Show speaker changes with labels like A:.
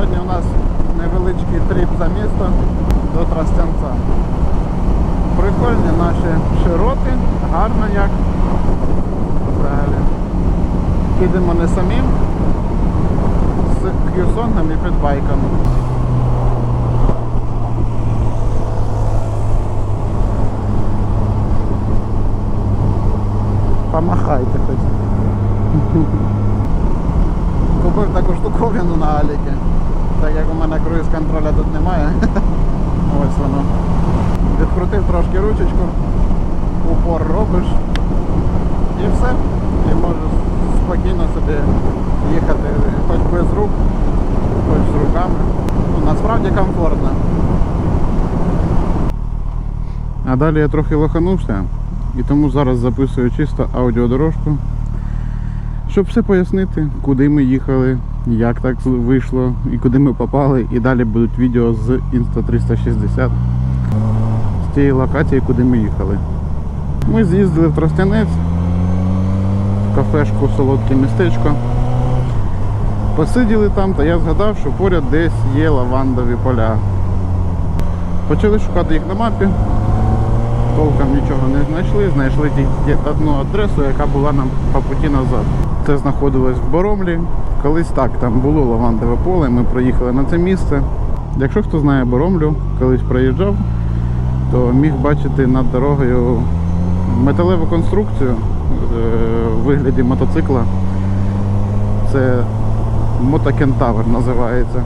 A: Сьогодні у нас невеличкий тріп за місто до Тростянця. Прикольні наші широти, гарно як. Взагалі. Їдемо не самим, з кюсонгом і підбайком. Помахайте хоч. Купив таку штуковину на Аліки. Так як у мене круїз контроля тут немає. Ось воно. Відкрутив трошки ручечку, упор робиш і все. І можеш спокійно собі їхати хоч без рук, хоч з руками. Ну, насправді комфортно. А далі я трохи лоханувся і тому зараз записую чисто аудіодорожку, щоб все пояснити, куди ми їхали, як так вийшло і куди ми попали. І далі будуть відео з Insta360 з тієї локації, куди ми їхали. Ми з'їздили в Тростянець, в кафешку Солодке містечко. Посиділи там, та я згадав, що поряд десь є лавандові поля. Почали шукати їх на мапі. Толком нічого не знайшли, знайшли тільки одну адресу, яка була нам по путі назад. Це знаходилось в Боромлі. Колись так, там було лавандове поле, ми проїхали на це місце. Якщо хто знає Боромлю, колись проїжджав, то міг бачити над дорогою металеву конструкцію е, в вигляді мотоцикла. Це мотокентавр називається.